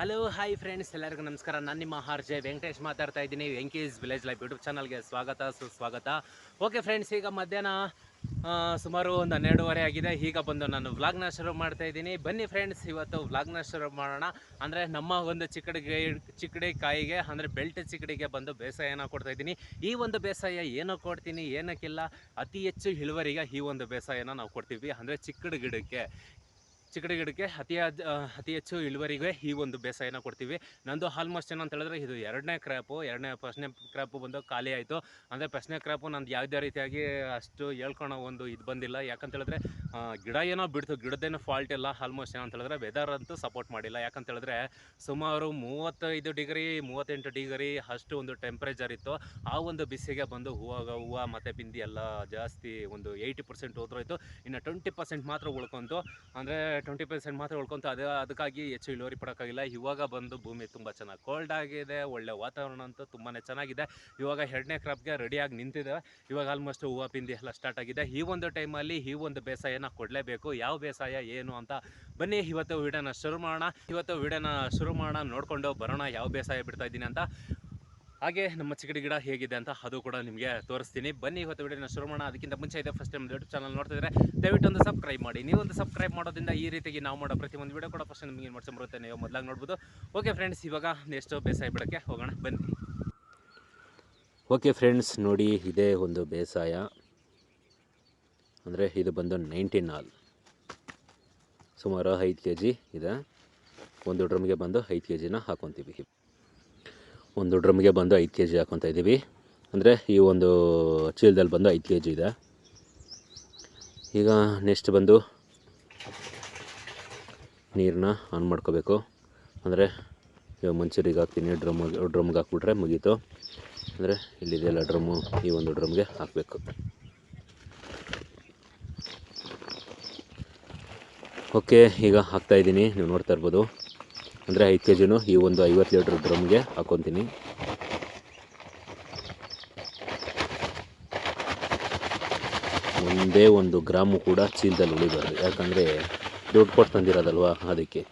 Hello hi friends ಎಲ್ಲರಿಗೂ ನಮಸ್ಕಾರ. ನಾನು ನಿಮ್ಮ ಆರ್ ಜೆ ವೆಂಕಟೇಶ್ ಮಾತಾಡ್ತಾ ಇದ್ದೀನಿ. ವೆಂಕೇಶ್ ವಿಲೇಜ್ ಲೈಫ್ ಯೂಟ್ಯೂಬ್ ಚಾನಲ್ಗೆ ಸ್ವಾಗತ, ಸುಸ್ವಾಗತ. ಓಕೆ ಫ್ರೆಂಡ್ಸ್ ಈಗ ಮಧ್ಯಾಹ್ನ ಸುಮಾರು ಒಂದು ಹನ್ನೆರಡುವರೆ ಆಗಿದೆ. ಈಗ ಬಂದು ನಾನು ವ್ಲಾಗ್ನ ಶುರು ಮಾಡ್ತಾ ಇದ್ದೀನಿ. ಬನ್ನಿ ಫ್ರೆಂಡ್ಸ್ ಇವತ್ತು ವ್ಲಾಗ್ನ ಶುರು ಮಾಡೋಣ. ಅಂದರೆ ನಮ್ಮ ಒಂದು ಚಿಕ್ಕಡಿಗೆ, ಚಿಕ್ಕಡಿ ಕಾಯಿಗೆ, ಅಂದರೆ ಬೆಲ್ಟ್ ಚಿಕ್ಕಡಿಗೆ ಬಂದು ಬೇಸಾಯನ ಕೊಡ್ತಾ ಇದ್ದೀನಿ. ಈ ಒಂದು ಬೇಸಾಯ ಏನೋ ಕೊಡ್ತೀನಿ, ಏನಕ್ಕಿಲ್ಲ. ಅತಿ ಹೆಚ್ಚು ಇಳುವರಿಗೆ ಈ ಒಂದು ಬೇಸಾಯನ ನಾವು ಕೊಡ್ತೀವಿ. ಅಂದರೆ ಚಿಕ್ಕಡಿ ಗಿಡಕ್ಕೆ. ಚಿಕ್ಕಡಿ ಗಿಡಕ್ಕೆ ಅತಿ ಅತಿ ಹೆಚ್ಚು ಇಳುವರಿಗೆ ಈ ಒಂದು ಬೇಸಾಯನ ಕೊಡ್ತೀವಿ. ನಂದು ಆಲ್ಮೋಸ್ಟ್ ಏನಂತ ಹೇಳಿದ್ರೆ ಇದು ಎರಡನೇ ಕ್ರಾಪು ಎರಡನೇ ಫಸ್ಟ್ನೇ ಕ್ರ್ಯಾಪು ಬಂದು ಖಾಲಿ ಆಯಿತು. ಅಂದರೆ ಫಸ್ಟ್ನೇ ಕ್ರಾಪು ನಂದು ಯಾವುದೇ ರೀತಿಯಾಗಿ ಅಷ್ಟು ಹೇಳ್ಕೊಳೋ ಒಂದು ಇದು ಬಂದಿಲ್ಲ. ಯಾಕಂತ ಹೇಳಿದ್ರೆ ಗಿಡ ಏನೋ ಬಿಡ್ತು ಗಿಡದೇನೋ ಫಾಲ್ಟ್ ಇಲ್ಲ. ಆಲ್ಮೋಸ್ಟ್ ಏನಂತ ಹೇಳಿದ್ರೆ ವೆದರ್ ಅಂತೂ ಸಪೋರ್ಟ್ ಮಾಡಿಲ್ಲ. ಯಾಕಂತ ಹೇಳಿದ್ರೆ, ಸುಮಾರು ಮೂವತ್ತೈದು ಡಿಗ್ರಿ ಮೂವತ್ತೆಂಟು ಡಿಗ್ರಿ ಅಷ್ಟು ಒಂದು ಟೆಂಪ್ರೇಚರ್ ಇತ್ತು. ಆ ಒಂದು ಬಿಸಿಗೆ ಬಂದು ಹೂವಾಗ ಹೂವು ಮತ್ತು ಬಿಂದಿ ಎಲ್ಲ ಜಾಸ್ತಿ ಒಂದು ಏಯ್ಟಿ ಪರ್ಸೆಂಟ್ ಹೋದ್ರೋಯ್ತು. ಇನ್ನು ಟ್ವೆಂಟಿ ಪರ್ಸೆಂಟ್ ಮಾತ್ರ ಉಳ್ಕೊಂತು. ಅಂದರೆ ಟ್ವೆಂಟಿ ಪರ್ಸೆಂಟ್ ಮಾತ್ರ ಉಳ್ಕೊಂತ ಅದೇ, ಅದಕ್ಕಾಗಿ ಹೆಚ್ಚು ಇಳುವರಿ ಪಡೋಕ್ಕಾಗಿಲ್ಲ. ಇವಾಗ ಬಂದು ಭೂಮಿ ತುಂಬ ಚೆನ್ನಾಗಿ ಕೋಲ್ಡ್ ಆಗಿದೆ, ಒಳ್ಳೆ ವಾತಾವರಣ ಅಂತೂ ತುಂಬಾ ಚೆನ್ನಾಗಿದೆ. ಇವಾಗ ಎರಡನೇ ಕ್ರಾಪ್ಗೆ ರೆಡಿಯಾಗಿ ನಿಂತಿದೆ. ಇವಾಗ ಆಲ್ಮೋಸ್ಟ್ ಹೂವು ಪಿಂದಿ ಎಲ್ಲ ಸ್ಟಾರ್ಟ್ ಆಗಿದೆ. ಈ ಒಂದು ಟೈಮಲ್ಲಿ ಈ ಒಂದು ಬೇಸಾಯನ ಕೊಡಲೇಬೇಕು. ಯಾವ ಬೇಸಾಯ, ಏನು ಅಂತ ಬನ್ನಿ, ಇವತ್ತು ವಿಡಿಯೋನ ಶುರು ಮಾಡೋಣ. ಇವತ್ತು ವಿಡಿಯೋನ ಶುರು ಮಾಡೋಣ, ನೋಡಿಕೊಂಡು ಬರೋಣ ಯಾವ ಬೇಸಾಯ ಬಿಡ್ತಾ ಇದ್ದೀನಿ ಅಂತ. ಹಾಗೆ ನಮ್ಮ ಚಿಕ್ಕಡಿ ಗಿಡ ಹೇಗಿದೆ ಅಂತ ಅದು ಕೂಡ ನಿಮಗೆ ತೋರಿಸ್ತೀನಿ. ಬನ್ನಿ ಇವತ್ತು ವಿಡಿಯೋನ ಶುರು ಮಾಡೋಣ. ಅದಕ್ಕಿಂತ ಮುಂಚೆ ಇದೆ ಫಸ್ಟ್ ಟೈಮ್ ಯೂಟ್ಯೂಬ್ ಚಾನಲ್ ನೋಡ್ತಿದ್ರೆ ದಯವಿಟ್ಟು ಒಂದು ಸಬ್ಸ್ಕ್ರೈಬ್ ಮಾಡಿ. ನೀವು ಒಂದು ಸಬ್ಸ್ಕ್ರೈಬ್ ಮಾಡೋದ್ರಿಂದ ಈ ರೀತಿಗೆ ನಾವು ಮಾಡೋ ಪ್ರತಿ ಒಂದು ವಿಡಿಯೋ ಕೂಡ ಫಸ್ಟ್ ನಿಮಗೆ ಏನು ಬರುತ್ತೆ ನೀವು ಮೊದಲಾಗಿ ನೋಡ್ಬೋದು. ಓಕೆ ಫ್ರೆಂಡ್ಸ್ ಇವಾಗ ನೆಕ್ಸ್ಟ್ ಬೇಸಾಯ ಬಿಡೋಕ್ಕೆ ಹೋಗೋಣ. ಬನ್ನಿ. ಓಕೆ ಫ್ರೆಂಡ್ಸ್ ನೋಡಿ ಇದೇ ಒಂದು ಬೇಸಾಯ. ಅಂದರೆ ಇದು ಬಂದು ನೈನ್ಟೀನ್ ಆಲ್ ಸುಮಾರು ಐದು ಕೆ ಜಿ ಇದೆ. ಒಂದು ಡ್ರಮ್ಗೆ ಬಂದು ಐದು ಕೆ ಜಿನ ಹಾಕೊತೀವಿ. ಒಂದು ಡ್ರಮ್ಗೆ ಬಂದು ಐದು ಕೆ ಜಿ ಹಾಕೊತಾ ಇದ್ದೀವಿ. ಅಂದರೆ ಈ ಒಂದು ಚೀಲದಲ್ಲಿ ಬಂದು ಐದು ಕೆ ಜಿ ಇದೆ. ಈಗ ನೆಕ್ಸ್ಟ್ ಬಂದು ನೀರನ್ನ ಆನ್ ಮಾಡ್ಕೋಬೇಕು. ಅಂದರೆ ಇವಾಗ ಮಂಚೂರಿಗೆ ಹಾಕ್ತೀನಿ, ಡ್ರಮ್, ಡ್ರಮ್ಗೆ ಹಾಕ್ಬಿಟ್ರೆ ಮುಗೀತು. ಅಂದರೆ ಇಲ್ಲಿದೆಯಲ್ಲ ಡ್ರಮ್ಮು, ಈ ಒಂದು ಡ್ರಮ್ಗೆ ಹಾಕಬೇಕು. ಓಕೆ ಈಗ ಹಾಕ್ತಾಯಿದ್ದೀನಿ ನೀವು ನೋಡ್ತಾ ಇರ್ಬೋದು. ಅಂದರೆ ಐದು ಕೆ ಜಿನೂ ಈ ಒಂದು ಐವತ್ತು ಲೀಟ್ರ್ ಡ್ರಮ್ಗೆ ಹಾಕ್ಕೊತೀನಿ ಒಂದೇ ಒಂದು ಗ್ರಾಮು ಕೂಡ ಚೀಲದಲ್ಲಿ ಉಳಿಬಾರ್ದು. ಯಾಕಂದರೆ ದುಡ್ಡು ಕೊಟ್ಟು ತಂದಿರೋದಲ್ವ ಅದಕ್ಕೆ.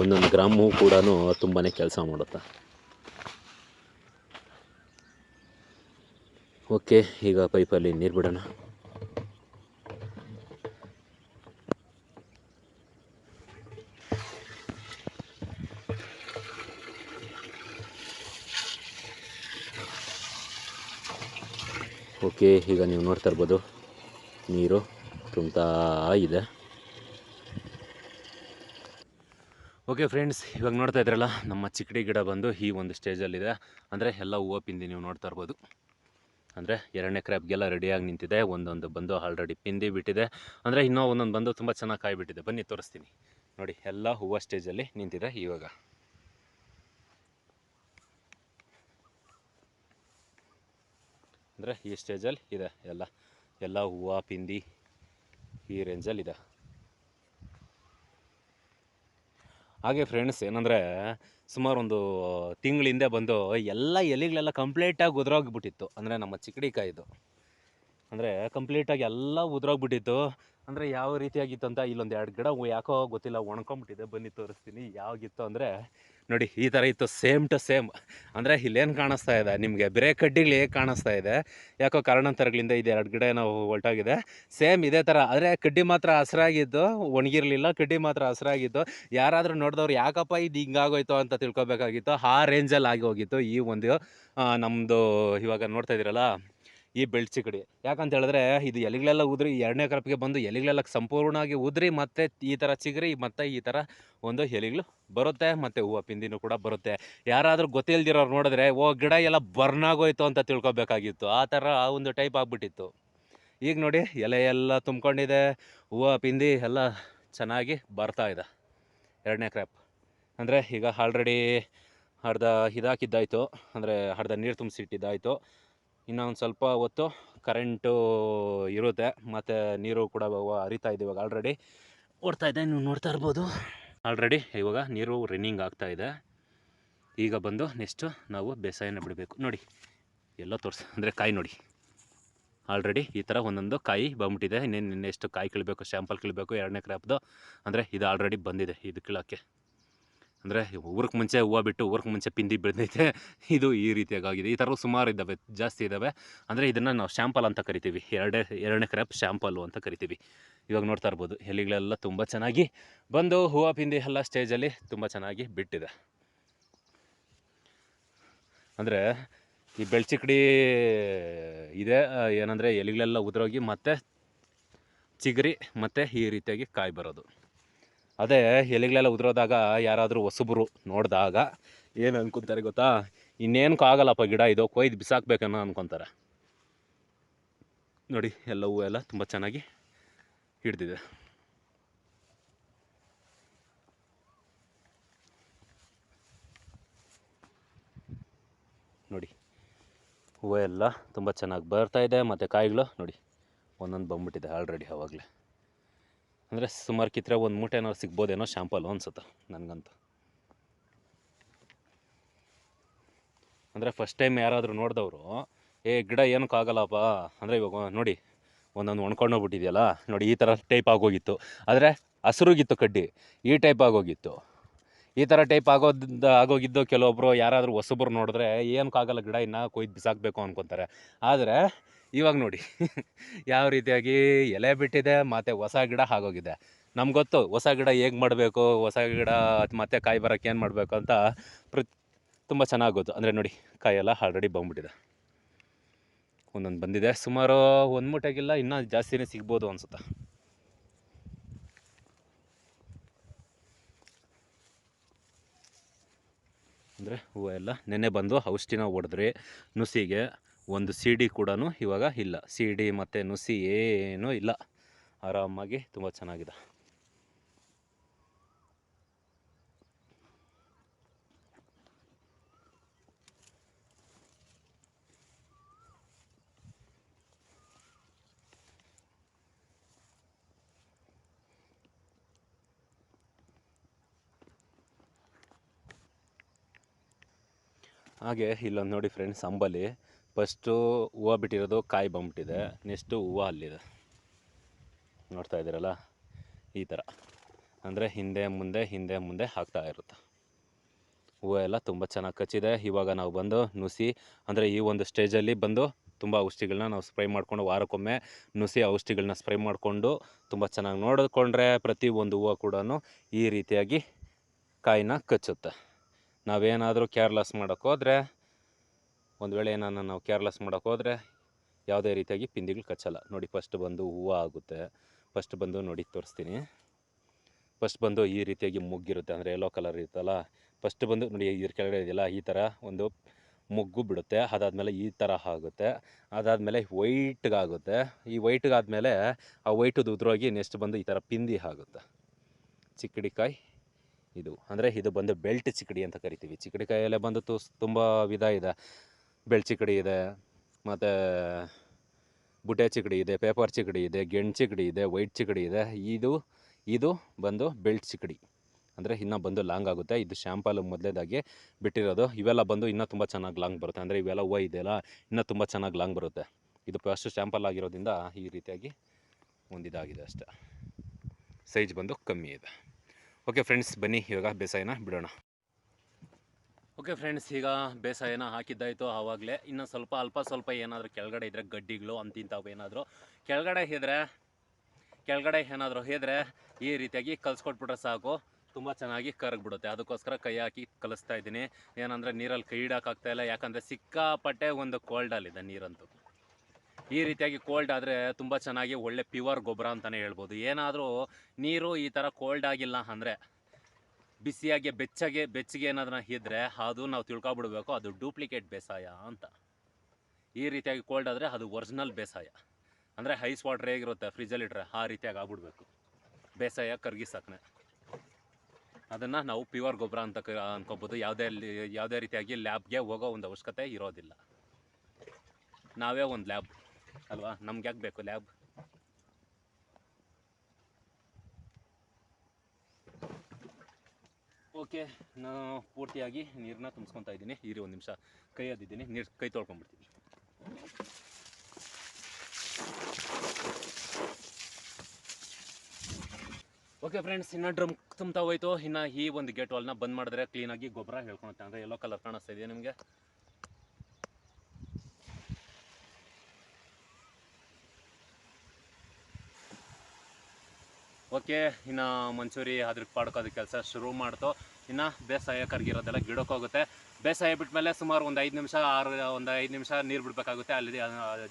ಒಂದೊಂದು ಗ್ರಾಮು ಕೂಡ ತುಂಬಾ ಕೆಲಸ ಮಾಡುತ್ತೆ. ಓಕೆ ಈಗ ಪೈಪಲ್ಲಿ ನೀರು ಬಿಡೋಣ. ಓಕೆ, ಈಗ ನೀವು ನೋಡ್ತಾ ಇರ್ಬೋದು ನೀರು ತುಂಬ್ತಾ ಇದೆ. ಓಕೆ ಫ್ರೆಂಡ್ಸ್, ಇವಾಗ ನೋಡ್ತಾ ಇದ್ರಲ್ಲ, ನಮ್ಮ ಚಿಕ್ಕಡಿ ಗಿಡ ಬಂದು ಈ ಒಂದು ಸ್ಟೇಜಲ್ಲಿದೆ. ಅಂದರೆ ಎಲ್ಲ ಹೂವು ಪಿಂದಿ ನೀವು ನೋಡ್ತಾ ಇರ್ಬೋದು. ಅಂದರೆ ಎರಡನೇ ಕ್ರ್ಯಾಪ್ಗೆಲ್ಲ ರೆಡಿಯಾಗಿ ನಿಂತಿದೆ. ಒಂದೊಂದು ಬಂದು ಆಲ್ರೆಡಿ ಪಿಂದಿ ಬಿಟ್ಟಿದೆ. ಅಂದರೆ ಇನ್ನೂ ಒಂದೊಂದು ಬಂದು ತುಂಬ ಚೆನ್ನಾಗಿ ಕಾಯಿ ಬಿಟ್ಟಿದೆ ಬನ್ನಿ ತೋರಿಸ್ತೀನಿ. ನೋಡಿ, ಎಲ್ಲ ಹೂವು ಸ್ಟೇಜಲ್ಲಿ ನಿಂತಿದೆ ಇವಾಗ. ಅಂದರೆ ಈ ಸ್ಟೇಜಲ್ಲಿ ಇದೆ ಎಲ್ಲ. ಎಲ್ಲ ಹೂವು ಪಿಂದಿ ಈ ರೇಂಜಲ್ಲಿ ಇದೆ. ಹಾಗೆ ಫ್ರೆಂಡ್ಸ್ ಏನಂದರೆ ಸುಮಾರು ಒಂದು ತಿಂಗಳ ಹಿಂದೆ ಬಂದು ಎಲ್ಲ ಎಲೆಗಳೆಲ್ಲ ಕಂಪ್ಲೀಟಾಗಿ ಉದುರೋಗ್ಬಿಟ್ಟಿತ್ತು. ಅಂದರೆ ನಮ್ಮ ಚಿಕ್ಕಡಿಕಾಯಿದು. ಅಂದರೆ ಕಂಪ್ಲೀಟಾಗಿ ಎಲ್ಲ ಉದುರೋಗ್ಬಿಟ್ಟಿತ್ತು. ಅಂದರೆ ಯಾವ ರೀತಿಯಾಗಿತ್ತು ಅಂತ ಇಲ್ಲೊಂದು ಎರಡು ಗಿಡ ಯಾಕೋ ಗೊತ್ತಿಲ್ಲ ಒಣ್ಕೊಂಬಿಟ್ಟಿದೆ ಬನ್ನಿ ತೋರಿಸ್ತೀನಿ. ಯಾವಾಗಿತ್ತು ಅಂದರೆ ನೋಡಿ, ಈ ಥರ ಇತ್ತು ಸೇಮ್ ಟು ಸೇಮ್ ಅಂದರೆ ಇಲ್ಲೇನು ಕಾಣಿಸ್ತಾ ಇದೆ? ನಿಮಗೆ ಬೇರೆ ಕಡ್ಡಿಗಳು ಹೇಗೆ ಕಾಣಿಸ್ತಾ ಇದೆ. ಯಾಕೋ ಕಾರಣಾಂತರಗಳಿಂದ ಇದು ಎರಡು ಗಿಡ ನಾವು ಹೊಲ್ಟಾಗಿದೆ. ಸೇಮ್ ಇದೇ ಥರ ಆದರೆ ಕಡ್ಡಿ ಮಾತ್ರ ಹಸ್ರಾಗಿದ್ದು, ಒಣಗಿರಲಿಲ್ಲ, ಕಡ್ಡಿ ಮಾತ್ರ ಹಸ್ರಾಗಿದ್ದು. ಯಾರಾದರೂ ನೋಡಿದವ್ರು, ಯಾಕಪ್ಪ ಇದು ಹಿಂಗಾಗೋಯ್ತು? ಅಂತ ತಿಳ್ಕೊಬೇಕಾಗಿತ್ತು. ಆ ರೇಂಜಲ್ಲಿ ಆಗಿ ಹೋಗಿತ್ತು ಈ ಒಂದು ನಮ್ಮದು ಇವಾಗ ನೋಡ್ತಾ ಇದ್ದೀರಲ್ಲ ಈ ಬೆಳ್ಟ್ ಚಿಕಡಿ ಯಾಕಂತ ಹೇಳಿದ್ರೆ ಇದು ಎಲೆಗಳೆಲ್ಲ ಉದ್ರಿ ಎರಡನೇ ಕ್ರಾಪ್ಗೆ ಬಂದು ಎಲೆಗಳೆಲ್ಲ ಸಂಪೂರ್ಣವಾಗಿ ಉದ್ರಿ ಮತ್ತೆ ಈ ಥರ ಚಿಗುರಿ ಮತ್ತೆ ಈ ಥರ ಒಂದು ಎಲೆಗಳು ಬರುತ್ತೆ ಮತ್ತು ಹೂವು ಪಿಂದಿನೂ ಕೂಡ ಬರುತ್ತೆ. ಯಾರಾದರೂ ಗೊತ್ತಿಲ್ದಿರೋರು ನೋಡಿದ್ರೆ, ಓ ಗಿಡ ಎಲ್ಲ ಬರ್ನ್ ಆಗೋಯ್ತು ಅಂತ ತಿಳ್ಕೊಬೇಕಾಗಿತ್ತು. ಆ ಥರ ಆ ಒಂದು ಟೈಪ್ ಆಗಿಬಿಟ್ಟಿತ್ತು. ಈಗ ನೋಡಿ ಎಲೆ ಎಲ್ಲ ತುಂಬ್ಕೊಂಡಿದೆ. ಹೂವು ಪಿಂದಿ ಎಲ್ಲ ಚೆನ್ನಾಗಿ ಬರ್ತಾ ಇದೆ. ಎರಡನೇ ಕ್ರಾಪ್ ಅಂದರೆ ಈಗ ಆಲ್ರೆಡಿ ಅರ್ಧ ಇದಾಕಿದ್ದಾಯಿತು. ಅಂದರೆ ಅರ್ಧ ನೀರು ತುಂಬಿಸಿಟ್ಟಿದ್ದಾಯಿತು. ಇನ್ನು ಸ್ವಲ್ಪ ಹೊತ್ತು ಕರೆಂಟು ಇರುತ್ತೆ, ಮತ್ತು ನೀರು ಕೂಡ ಹರಿತಾ ಇದೆ ಇವಾಗ ಆಲ್ರೆಡಿ ಓಡ್ತಾ ಇದೆ, ನೀವು ನೋಡ್ತಾ ಇರ್ಬೋದು. ಆಲ್ರೆಡಿ ಇವಾಗ ನೀರು ರನ್ನಿಂಗ್ ಆಗ್ತಾ ಇದೆ. ಈಗ ಬಂದು ನೆಕ್ಸ್ಟು ನಾವು ಬೇಸಾಯನ ಬಿಡಬೇಕು. ನೋಡಿ, ಎಲ್ಲ ತೋರಿಸ, ಅಂದರೆ ಕಾಯಿ ನೋಡಿ. ಆಲ್ರೆಡಿ ಈ ಥರ ಒಂದೊಂದು ಕಾಯಿ ಬಂದ್ಬಿಟ್ಟಿದೆ. ಇನ್ನೇನು ನೆಕ್ಸ್ಟ್ ಕಾಯಿ ಕೀಳಬೇಕು ಶ್ಯಾಂಪಲ್ ಕೀಳಬೇಕು, ಎರಡನೇ ಕ್ರಾಪ್ದು ಅಂದರೆ ಇದು ಆಲ್ರೆಡಿ ಬಂದಿದೆ, ಇದು ಕೀಳೋಕ್ಕೆ. ಅಂದರೆ ಊರಕ್ಕೆ ಮುಂಚೆ ಹೂವು ಬಿಟ್ಟು ಊರಕ್ಕೆ ಮುಂಚೆ ಪಿಂದಿ ಬೆಳೆದೈತೆ. ಇದು ಈ ರೀತಿಯಾಗಿದೆ ಈ ಥರ ಸುಮಾರು ಇದ್ದಾವೆ, ಜಾಸ್ತಿ ಇದ್ದಾವೆ. ಅಂದರೆ ಇದನ್ನು ನಾವು ಶ್ಯಾಂಪಲ್ ಅಂತ ಕರಿತೀವಿ. ಎರಡೇ, ಎರಡನೇ ಕ್ರಾಪ್ ಶ್ಯಾಂಪಲ್ಲು ಅಂತ ಕರಿತೀವಿ. ಇವಾಗ ನೋಡ್ತಾ ಇರ್ಬೋದು, ಎಲೆಗಳೆಲ್ಲ ತುಂಬ ಚೆನ್ನಾಗಿ ಬಂದು ಹೂವು ಪಿಂದಿ ಎಲ್ಲ ಸ್ಟೇಜಲ್ಲಿ ತುಂಬ ಚೆನ್ನಾಗಿ ಬಿಟ್ಟಿದೆ. ಅಂದರೆ ಈ ಬೆಳ್ಚಿಕಡಿ ಇದೆ ಏನಂದರೆ ಎಲೆಗಳೆಲ್ಲ ಉದುರೋಗಿ ಮತ್ತು ಚಿಗರಿ ಮತ್ತು ಈ ರೀತಿಯಾಗಿ ಕಾಯಿ ಬರೋದು ಅದೇ ಎಲೆಗಳೆಲ್ಲ ಉದುರೋದಾಗ ಯಾರಾದರೂ ಹೊಸಬರು ನೋಡಿದಾಗ ಏನು ಅನ್ಕೊಂತಾರೆ ಗೊತ್ತಾ? ಇನ್ನೇನಕ್ಕೂ ಆಗಲ್ಲಪ್ಪ ಗಿಡ, ಇದು ಕೊಯ್ದು ಬಿಸಾಕ್ಬೇಕನ್ನೋ ಅನ್ಕೊತಾರೆ. ನೋಡಿ, ಎಲ್ಲ ಹೂವು ಎಲ್ಲ ತುಂಬ ಚೆನ್ನಾಗಿ ಹಿಡ್ದಿದೆ. ನೋಡಿ, ಹೂವು ಎಲ್ಲ ತುಂಬ ಚೆನ್ನಾಗಿ ಬರ್ತಾ ಇದೆ, ಮತ್ತು ಕಾಯಿಗಳು ನೋಡಿ, ಒಂದೊಂದು ಬಂದ್ಬಿಟ್ಟಿದೆ ಆಲ್ರೆಡಿ ಆವಾಗಲೇ ಅಂದರೆ ಸುಮಾರು ಕಿತ್ತರೆ ಒಂದು ಮೂಟೆ ಏನಾದ್ರು ಸಿಗ್ಬೋದೇನೋ ಶ್ಯಾಂಪಲ್ ಅನ್ಸುತ್ತೆ ನನಗಂತೂ. ಅಂದರೆ ಫಸ್ಟ್ ಟೈಮ್ ಯಾರಾದರೂ ನೋಡಿದವರು, ಏ, ಗಿಡ ಏನಕ್ಕೆ ಆಗಲ್ಲಪ್ಪ. ಅಂದರೆ ಇವಾಗ ನೋಡಿ, ಒಂದೊಂದು ಒಣ್ಕೊಂಡೋಗ್ಬಿಟ್ಟಿದೆಯಲ್ಲ ನೋಡಿ ಈ ಥರ ಟೈಪ್ ಆಗೋಗಿತ್ತು. ಆದರೆ ಹಸಿರುಗಿತ್ತು ಕಡ್ಡಿ, ಈ ಟೈಪ್ ಆಗೋಗಿತ್ತು. ಈ ಥರ ಟೈಪ್ ಆಗೋದ ಆಗೋಗಿದ್ದು ಕೆಲವೊಬ್ಬರು ಯಾರಾದರೂ ಹೊಸಬ್ರು ನೋಡಿದ್ರೆ ಏನಕ್ಕಾಗಲ್ಲ ಗಿಡ, ಇನ್ನೂ ಕೊಯ್ದು ಬಿಸಾಕಬೇಕು ಅಂದ್ಕೊತಾರೆ ಆದರೆ ಇವಾಗ ನೋಡಿ. ಯಾವ ರೀತಿಯಾಗಿ ಎಲೆ ಬಿಟ್ಟಿದೆ, ಮತ್ತು ಹೊಸ ಗಿಡ ಆಗೋಗಿದೆ. ನಮ್ಗೆ ಗೊತ್ತು, ಹೊಸ ಗಿಡ ಹೇಗೆ ಮಾಡಬೇಕು, ಹೊಸ ಗಿಡ ಮತ್ತೆ ಕಾಯಿ ಬರೋಕ್ಕೆ ಏನು ಮಾಡಬೇಕು ಅಂತ ಪ್ರತಿ ತುಂಬ ಚೆನ್ನಾಗಿ ಗೊತ್ತು ಅಂದರೆ ನೋಡಿ, ಕಾಯೆಲ್ಲ ಆಲ್ರೆಡಿ ಬಂದ್ಬಿಟ್ಟಿದೆ. ಒಂದೊಂದು ಬಂದಿದೆ. ಸುಮಾರು ಒಂದು ಮೂಟೆಗಿಲ್ಲ, ಇನ್ನೂ ಜಾಸ್ತಿನೇ ಸಿಗ್ಬೋದು ಅನಿಸುತ್ತೆ. ಅಂದರೆ ಹೂವು ಎಲ್ಲ ನೆನ್ನೆ ಬಂದು ಔಷಧಿನ ಹೊಡೆದ್ರಿ, ನುಸಿಗೆ. ಒಂದು ಸಿಡಿ ಕೂಡ ಇವಾಗ ಇಲ್ಲ. ಸಿಡಿ ಮತ್ತು ನುಸಿ ಏನೂ ಇಲ್ಲ. ಆರಾಮಾಗಿ ತುಂಬ ಚೆನ್ನಾಗಿದೆ. ಹಾಗೆ, ಇಲ್ಲೊಂದು ನೋಡಿ ಫ್ರೆಂಡ್ಸ್ ಅಂಬಲಿ. ಫಸ್ಟು ಹೂವು ಬಿಟ್ಟಿರೋದು ಕಾಯಿ ಬಂದ್ಬಿಟ್ಟಿದೆ ನೆಕ್ಸ್ಟು ಹೂವು ಅಲ್ಲಿದೆ. ನೋಡ್ತಾ ಇದ್ದೀರಲ್ಲ ಈ ಥರ. ಅಂದರೆ ಹಿಂದೆ ಮುಂದೆ ಹಿಂದೆ ಮುಂದೆ ಹಾಕ್ತಾ ಇರುತ್ತೆ. ಹೂವು ಎಲ್ಲ ತುಂಬ ಚೆನ್ನಾಗಿ ಕಚ್ಚಿದೆ. ಇವಾಗ ನಾವು ಬಂದು ನುಸಿ ಅಂದರೆ ಈ ಒಂದು ಸ್ಟೇಜಲ್ಲಿ ಬಂದು ತುಂಬ ಔಷಧಿಗಳನ್ನ ನಾವು ಸ್ಪ್ರೈ ಮಾಡಿಕೊಂಡು ವಾರಕ್ಕೊಮ್ಮೆ ನುಸಿ ಔಷಧಿಗಳನ್ನ ಸ್ಪ್ರೈ ಮಾಡಿಕೊಂಡು ತುಂಬ ಚೆನ್ನಾಗಿ ನೋಡಿಕೊಂಡ್ರೆ ಪ್ರತಿ ಒಂದು ಹೂವು ಕೂಡ ಈ ರೀತಿಯಾಗಿ ಕಾಯಿನ ಕಚ್ಚುತ್ತೆ. ನಾವೇನಾದರೂ ಕೇರ್ಲೆಸ್ ಮಾಡೋಕ್ಕೋದ್ರೆ ಒಂದು ವೇಳೆ ಏನನ್ನ ನಾವು ಕೇರ್ಲೆಸ್ ಮಾಡೋಕ್ಕೆ ಹೋದರೆ ಯಾವುದೇ ರೀತಿಯಾಗಿ ಪಿಂದಿಗಳು ಕಚ್ಚಲ್ಲ. ನೋಡಿ ಫಸ್ಟ್ ಬಂದು ಹೂವು ಆಗುತ್ತೆ. ಫಸ್ಟ್ ಬಂದು ನೋಡಿ, ತೋರಿಸ್ತೀನಿ. ಫಸ್ಟ್ ಬಂದು ಈ ರೀತಿಯಾಗಿ ಮುಗ್ಗಿರುತ್ತೆ. ಅಂದರೆ ಯೆಲ್ಲೋ ಕಲರ್ ಇರುತ್ತಲ್ಲ. ಫಸ್ಟ್ ಬಂದು ನೋಡಿ, ಇದ್ರ ಕೆಳಗಡೆ ಇದೆಯಲ್ಲ, ಈ ಥರ ಒಂದು ಮುಗ್ಗು ಬಿಡುತ್ತೆ. ಅದಾದಮೇಲೆ ಈ ಥರ ಆಗುತ್ತೆ. ಅದಾದಮೇಲೆ ವೈಟ್ಗಾಗುತ್ತೆ ಈ ವೈಟ್ಗಾದಮೇಲೆ ಆ ವೈಟದು ಉದುರೋಗಿ ನೆಕ್ಸ್ಟ್ ಬಂದು ಈ ಥರ ಪಿಂದಿ ಆಗುತ್ತೆ. ಚಿಕ್ಕಡಿಕಾಯಿ ಇದು. ಅಂದರೆ ಇದು ಬಂದು ಬೆಲ್ಟ್ ಚಿಕ್ಕಡಿ ಅಂತ ಕರಿತೀವಿ. ಚಿಕ್ಕಡಿಕಾಯಲ್ಲೇ ಬಂದು ತು ತುಂಬ ವಿಧ ಇದೆ. ಬೆಲ್ಟ್ ಚಿಕ್ಕಡಿ ಇದೆ, ಮತ್ತು ಬುಟೆ ಚಿಕ್ಕಡಿ ಇದೆ, ಪೇಪರ್ ಚಿಕ್ಕಡಿ ಇದೆ, ಗೆಣ್ ಚಿಕಡಿ ಇದೆ, ವೈಟ್ ಚಿಕ್ಕಡಿ ಇದೆ. ಇದು ಇದು ಬಂದು ಬೆಲ್ಟ್ ಚಿಕ್ಕಡಿ ಅಂದರೆ ಇನ್ನೂ ಬಂದು ಲಾಂಗ್ ಆಗುತ್ತೆ. ಇದು ಶ್ಯಾಂಪಲ್ ಮೊದಲೇದಾಗಿ ಬಿಟ್ಟಿರೋದು. ಇವೆಲ್ಲ ಬಂದು ಇನ್ನೂ ತುಂಬ ಚೆನ್ನಾಗಿ ಲಾಂಗ್ ಬರುತ್ತೆ. ಅಂದರೆ ಇವೆಲ್ಲ ಹೂವು ಇದೆಯಲ್ಲ, ಇನ್ನೂ ತುಂಬ ಚೆನ್ನಾಗಿ ಲಾಂಗ್ ಬರುತ್ತೆ. ಇದು ಫಸ್ಟ್ ಶ್ಯಾಂಪಲ್ ಆಗಿರೋದ್ರಿಂದ ಈ ರೀತಿಯಾಗಿ ಒಂದಿದಾಗಿದೆ ಅಷ್ಟೆ. ಸೈಜ್ ಬಂದು ಕಮ್ಮಿ ಇದೆ. ಓಕೆ ಫ್ರೆಂಡ್ಸ್ ಬನ್ನಿ ಇವಾಗ, ಬೇಸಾಯನ ಬಿಡೋಣ. ಓಕೆ ಫ್ರೆಂಡ್ಸ್, ಈಗ ಬೇಸಾಯನ ಹಾಕಿದ್ದಾಯಿತು ಆವಾಗಲೇ ಇನ್ನು ಸ್ವಲ್ಪ ಅಲ್ಪ ಸ್ವಲ್ಪ ಏನಾದರೂ ಕೆಳಗಡೆ ಇದ್ದರೆ ಗಡ್ಡಿಗಳು, ಅಂತಿಂಥವು ಏನಾದರೂ. ಕೆಳಗಡೆ ಇದ್ರೆ ಕೆಳಗಡೆ ಏನಾದರೂ ಇದ್ರೆ ಈ ರೀತಿಯಾಗಿ ಕಲಿಸ್ಕೊಟ್ಬಿಟ್ರೆ ಸಾಕು. ತುಂಬ ಚೆನ್ನಾಗಿ ಕರಗ್ಬಿಡುತ್ತೆ. ಅದಕ್ಕೋಸ್ಕರ ಕೈ ಹಾಕಿ ಕಲಿಸ್ತಾ ಇದ್ದೀನಿ. ಏನಂದರೆ ನೀರಲ್ಲಿ ಕೈ ಇಲ್ಲ. ಯಾಕಂದರೆ ಸಿಕ್ಕಾಪಟ್ಟೆ ಒಂದು ಕೋಲ್ಡಲ್ಲಿದೆ ನೀರಂತೂ. ಈ ರೀತಿಯಾಗಿ ಕೋಲ್ಡ್ ಆದರೆ ತುಂಬ ಚೆನ್ನಾಗಿ ಒಳ್ಳೆ ಪ್ಯೂರ್ ಗೊಬ್ಬರ ಅಂತಲೇ ಹೇಳ್ಬೋದು. ಏನಾದರೂ ನೀರು ಈ ಥರ ಕೋಲ್ಡ್ ಆಗಿಲ್ಲ ಅಂದರೆ ಬಿಸಿಯಾಗಿ ಬೆಚ್ಚಗೆ ಬೆಚ್ಚಗೆ ಏನಾದ್ರೂ ಇದ್ದರೆ ಅದು ನಾವು ತಿಳ್ಕೊಬಿಡ್ಬೇಕು, ಅದು ಡೂಪ್ಲಿಕೇಟ್ ಬೇಸಾಯ ಅಂತ. ಈ ರೀತಿಯಾಗಿ ಕೋಲ್ಡ್ ಆದರೆ ಅದು ಒರಿಜಿನಲ್ ಬೇಸಾಯ. ಅಂದರೆ ಐಸ್ ವಾಟ್ರ್ ಹೇಗಿರುತ್ತೆ ಫ್ರಿಜ್ಜಲ್ಲಿಟ್ರೆ ಆ ರೀತಿಯಾಗಿ ಆಗ್ಬಿಡ್ಬೇಕು. ಬೇಸಾಯ ಕರ್ಗಿಸಕ್ನೆ ಅದನ್ನು ನಾವು ಪ್ಯೂರ್ ಗೊಬ್ಬರ ಅಂತ ಕ ಯಾವುದೇ ಯಾವುದೇ ರೀತಿಯಾಗಿ ಲ್ಯಾಬ್ಗೆ ಹೋಗೋ ಒಂದು ಅವಶ್ಯಕತೆ ಇರೋದಿಲ್ಲ. ನಾವೇ ಒಂದು ಲ್ಯಾಬ್ ಅಲ್ವಾ? ನಮ್ಗೆ ಯಾಕೆ ಬೇಕು ಲ್ಯಾಬ್ ಓಕೆ ನಾನು ಪೂರ್ತಿಯಾಗಿ ನೀರನ್ನ ತುಂಬಿಸ್ಕೊತಾ ಇದ್ದೀನಿ. ಇರಿ ಒಂದು ನಿಮಿಷ. ಕೈ ಅದಿದ್ದೀನಿ ನೀರು ಕೈ ತೊಳ್ಕೊಂಡ್ಬಿಡ್ತೀನಿ ಓಕೆ ಫ್ರೆಂಡ್ಸ್, ಇನ್ನು ಡ್ರಮ್ ತುಂಬ್ತಾ ಹೋಯ್ತು. ಇನ್ನು ಈ ಒಂದು ಗೇಟ್ ವಾಲ್ನ ಬಂದ್ ಮಾಡಿದ್ರೆ ಕ್ಲೀನಾಗಿ ಗೊಬ್ಬರ ಹೇಳ್ಕೊಳುತ್ತೆ ಅಂದರೆ ಎಲ್ಲೋ ಕಲರ್ ಕಾಣಿಸ್ತಾ ಇದೆಯಾ ನಿಮಗೆ? ಓಕೆ ಇನ್ನು ಮಂಚೂರಿ ಅದ್ರ ಅದಕ್ಕೆ ಕೆಲಸ ಶುರು ಮಾಡ್ತು. ಇನ್ನು ಬೇಸಾಯ ಕರ್ಗಿರೋದೆಲ್ಲ ಗಿಡಕ್ಕೆ ಹೋಗುತ್ತೆ. ಬೇಸಾಯ ಬಿಟ್ಮೇಲೆ ಸುಮಾರು ಒಂದು ಐದು ನಿಮಿಷ, ಆರು, ಒಂದು ಐದು ನಿಮಿಷ ನೀರು ಬಿಡಬೇಕಾಗುತ್ತೆ. ಅಲ್ಲಿ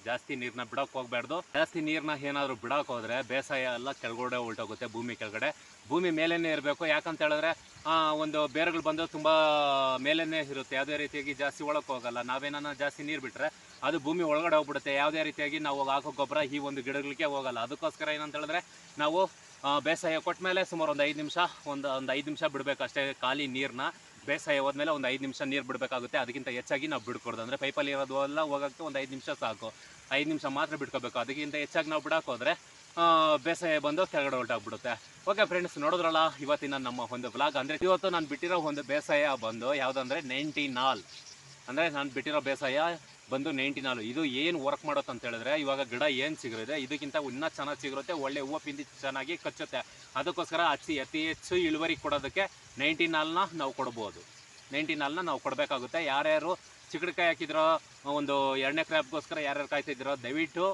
ಜಾಸ್ತಿ ನೀರನ್ನ ಬಿಡೋಕೆ ಹೋಗ್ಬಾರ್ದು ಜಾಸ್ತಿ ನೀರನ್ನ ಏನಾದರೂ ಬಿಡೋಕೆ ಹೋದ್ರೆ ಬೇಸಾಯ ಎಲ್ಲ ಕೆಳಗಡೆ ಉಲ್ಟೋಗುತ್ತೆ ಭೂಮಿ ಕೆಳಗಡೆ. ಭೂಮಿ ಮೇಲೇ ಇರಬೇಕು. ಯಾಕಂತ ಹೇಳಿದ್ರೆ ಒಂದು ಬೇರುಗಳು ಬಂದು ತುಂಬ ಮೇಲೇನೆ ಇರುತ್ತೆ. ಯಾವುದೇ ರೀತಿಯಾಗಿ ಜಾಸ್ತಿ ಒಳಕ್ಕೆ ಹೋಗಲ್ಲ. ನಾವೇನಾನ ಜಾಸ್ತಿ ನೀರು ಬಿಟ್ಟರೆ ಅದು ಭೂಮಿ ಒಳಗಡೆ ಹೋಗ್ಬಿಡುತ್ತೆ. ಯಾವುದೇ ರೀತಿಯಾಗಿ ನಾವು ಹಾಕೋ ಗೊಬ್ಬರ ಈ ಒಂದು ಗಿಡಗಳಿಗೆ ಹೋಗಲ್ಲ. ಅದಕ್ಕೋಸ್ಕರ ಏನಂತ ಹೇಳಿದ್ರೆ, ನಾವು ಬೇಸಾಯ ಕೊಟ್ಮೇಲೆ ಸುಮಾರು ಒಂದು ಐದು ನಿಮಿಷ ಒಂದು ಒಂದು ಐದು ನಿಮಿಷ ಬಿಡಬೇಕು ಅಷ್ಟೇ ಖಾಲಿ ನೀರನ್ನ ಬೇಸಾಯ ಹೋದ್ಮೇಲೆ ಒಂದು ಐದು ನಿಮಿಷ ನೀರು ಬಿಡಬೇಕಾಗುತ್ತೆ. ಅದಕ್ಕಿಂತ ಹೆಚ್ಚಾಗಿ ನಾವು ಬಿಡ್ಕೊಡ್ದು. ಅಂದರೆ ಪೈಪಲ್ಲಿ ಇರೋದು ಎಲ್ಲ ಹೋಗೋಕ್ಕೆ ಒಂದು ಐದು ನಿಮಿಷ ಸಾಕು. ಐದು ನಿಮಿಷ ಮಾತ್ರ ಬಿಟ್ಕೋಬೇಕು ಅದಕ್ಕಿಂತ ಹೆಚ್ಚಾಗಿ ನಾವು ಬಿಡಕ್ಕೆ ಹೋದ್ರೆ ಆ, ಬೇಸಾಯ ಬಂದು ಕೆಳಗಡೆ ಹೊರಟಾಗ್ಬಿಡುತ್ತೆ ಓಕೆ ಫ್ರೆಂಡ್ಸ್ ನೋಡಿದ್ರಲ್ಲ ಇವತ್ತಿನ ನಮ್ಮ ಒಂದು ಬ್ಲಾಗ್ ಅಂದರೆ ಇವತ್ತು ನಾನು ಬಿಟ್ಟಿರೋ ಒಂದು ಬೇಸಾಯ ಬಂದು ಯಾವುದಂದ್ರೆ ನೈಂಟಿ ನಾಲ್ ಅಂದರೆ ನಾನು ಬಿಟ್ಟಿರೋ ಬೇಸಾಯ ಬಂದು ನೈಂಟಿ ನಾಲ್. ಇದು ಏನು ವರ್ಕ್ ಮಾಡುತ್ತೆ ಅಂತ ಹೇಳಿದ್ರೆ, ಇವಾಗ ಗಿಡ ಏನು ಸಿಗುತ್ತೆ ಇದಕ್ಕಿಂತ ಇನ್ನೂ ಚೆನ್ನಾಗಿ ಸಿಗುತ್ತೆ ಒಳ್ಳೆ ಹೂವು ಪಿಂದಿ ಚೆನ್ನಾಗಿ ಕಚ್ಚುತ್ತೆ. ಅದಕ್ಕೋಸ್ಕರ ಅತಿ ಅತಿ ಹೆಚ್ಚು ಇಳುವರಿ ಕೊಡೋದಕ್ಕೆ ನೈಂಟಿ ನಾಲ್ನ ನಾವು ಕೊಡ್ಬೋದು. ನೈಂಟಿ ನಾಲ್ನ ನಾವು ಕೊಡಬೇಕಾಗುತ್ತೆ. ಯಾರ್ಯಾರು ಚಿಕ್ಕಡಿಕಾಯಿ ಹಾಕಿದ್ರೋ, ಒಂದು ಎರಡನೇ ಕ್ರಾಪ್ಗೋಸ್ಕರ ಯಾರ್ಯಾರು ಕಾಯ್ತಿದ್ರೋ ದಯವಿಟ್ಟು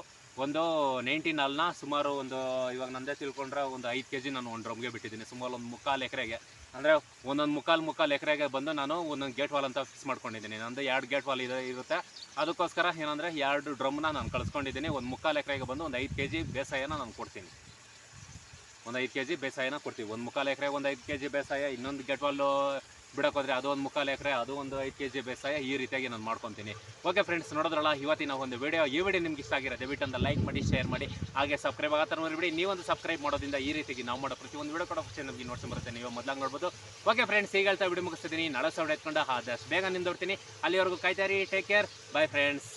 ಒಂದು ನೈಂಟಿ ನಾಲ್ನ ಸುಮಾರು ಒಂದು, ಇವಾಗ ನಂದೇ ತಿಳ್ಕೊಂಡ್ರೆ ಒಂದು ಐದು ಕೆ ಜಿ ನಾನು ಒಂದು ಡ್ರಮ್ಗೆ ಬಿಟ್ಟಿದ್ದೀನಿ. ಸುಮಾರು ಒಂದು ಮುಕ್ಕಾಲು ಎಕರೆಗೆ. ಅಂದರೆ ಒಂದೊಂದು ಮುಕ್ಕಾಲು ಮುಕ್ಕಾಲು ಎಕರೆಗೆ ಬಂದು ನಾನು ಒಂದೊಂದು ಗೇಟ್ ವಾಲ್ ಅಂತ ಫಿಕ್ಸ್ ಮಾಡ್ಕೊಂಡಿದ್ದೀನಿ. ನಂದು ಎರಡು ಗೇಟ್ ವಾಲ್ ಇದೆ, ಇರುತ್ತೆ. ಅದಕ್ಕೋಸ್ಕರ ಏನಂದರೆ ಎರಡು ಡ್ರಮ್ನ ನಾನು ಕಳಿಸ್ಕೊಂಡಿದ್ದೀನಿ. ಒಂದು ಮುಕ್ಕಾಲು ಎಕರೆಗೆ ಬಂದು ಒಂದು ಐದು ಕೆ ಜಿ ಬೇಸಾಯನ ನಾನು ಕೊಡ್ತೀನಿ. ಒಂದು ಐದು ಕೆ ಜಿ ಬೇಸಾಯನ ಕೊಡ್ತೀವಿ. ಒಂದು ಮುಕ್ಕಾಲು ಎಕರೆಗೆ ಒಂದು ಐದು ಕೆ ಜಿ ಬೇಸಾಯ, ಇನ್ನೊಂದು ಗೇಟ್ ವಾಲು ಬಿಡಕ್ಕೆ ಹೋದ್ರೆ ಅದು ಒಂದು ಮುಕ್ಕಾಲು ಎಕರೆ, ಅದು ಒಂದು ಐದು ಕೆ ಜಿ ಬೇಸಾಯ ಈ ರೀತಿಯಾಗಿ ನಾನು ಮಾಡ್ಕೊತೀನಿ. ಓಕೆ ಫ್ರೆಂಡ್ಸ್ ನೋಡಿದ್ರಲ್ಲ ಇವತ್ತಿನ ಒಂದು ವಿಡಿಯೋ ಈ ವಿಡಿಯೋ ನಿಮ್ಗೆ ಇಷ್ಟ ಆಗಿರೋ ದಯವಿಟ್ಟು ಒಂದು ಲೈಕ್ ಮಾಡಿ ಶೇರ್ ಮಾಡಿ. ಹಾಗೆ ಸಬ್ಸ್ಕ್ರೈಬ್ ಆಗತ್ತರ ನೋಡಿಬಿಡಿ ನೀವೊಂದು ಸಬ್ಸ್ಕ್ರೈಬ್ ಮಾಡೋದ್ರಿಂದ ಈ ರೀತಿಯಾಗಿ ನಾವು ಮಾಡೋ ಪ್ರತಿ ಒಂದು ವಿಡಿಯೋ ಕೊಡೋ ನಮಗೆ ನೋಡ್ಸಿ ಬರುತ್ತೆ. ನೀವು ಮೊದಲಾಗಿ ನೋಡ್ಬೋದು. ಓಕೆ ಫ್ರೆಂಡ್ಸ್ ಈಗ ಹೇಳ್ತಾ ವಿಡಿಯೋ ಮುಗಿಸ್ತಿದ್ದೀನಿ ನಳ ಸೌಡ್ ಎತ್ಕೊಂಡು ಆದಷ್ಟು ಬೇಗ ನಿಂದೋಡ್ತೀನಿ. ಅಲ್ಲಿವರೆಗೂ ಕಾಯ್ತಾರಿ ಟೇಕ್ ಕೇರ್ ಬೈ ಫ್ರೆಂಡ್ಸ್